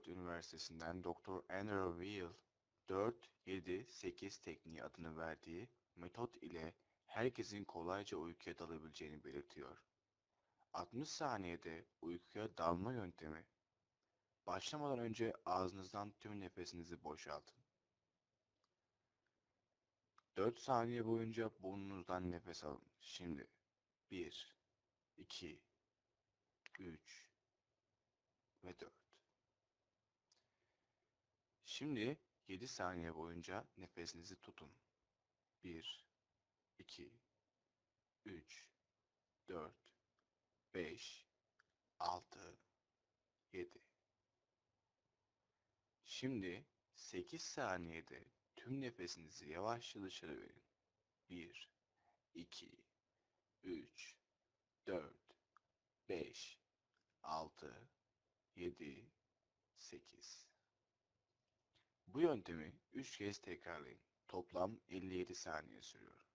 Üniversitesi'nden Dr. Andrew Weil 4-7-8 tekniği adını verdiği metot ile herkesin kolayca uykuya dalabileceğini belirtiyor. 60 saniyede uykuya dalma yöntemi. Başlamadan önce ağzınızdan tüm nefesinizi boşaltın. 4 saniye boyunca burnunuzdan nefes alın. Şimdi 1, 2, 3 ve 4. Şimdi 7 saniye boyunca nefesinizi tutun. 1, 2, 3, 4, 5, 6, 7. Şimdi 8 saniyede tüm nefesinizi yavaşça dışarı verin. 1, 2, 3, 4, 5, 6, 7, 8. Bu yöntemi 3 kez tekrarlayın. Toplam 57 saniye sürüyor.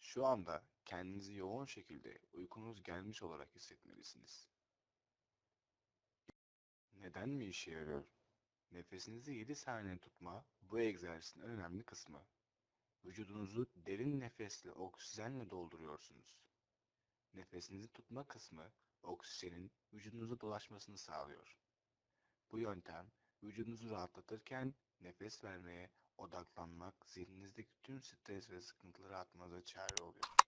Şu anda kendinizi yoğun şekilde uykunuz gelmiş olarak hissetmelisiniz. Neden mi işe yarıyor? Nefesinizi 7 saniye tutma bu egzersizin en önemli kısmı. Vücudunuzu derin nefesle oksijenle dolduruyorsunuz. Nefesinizi tutma kısmı oksijenin vücudunuza dolaşmasını sağlıyor. Bu yöntem vücudunuzu rahatlatırken nefes vermeye odaklanmak, zihninizdeki tüm stres ve sıkıntıları atmanıza çare oluyor.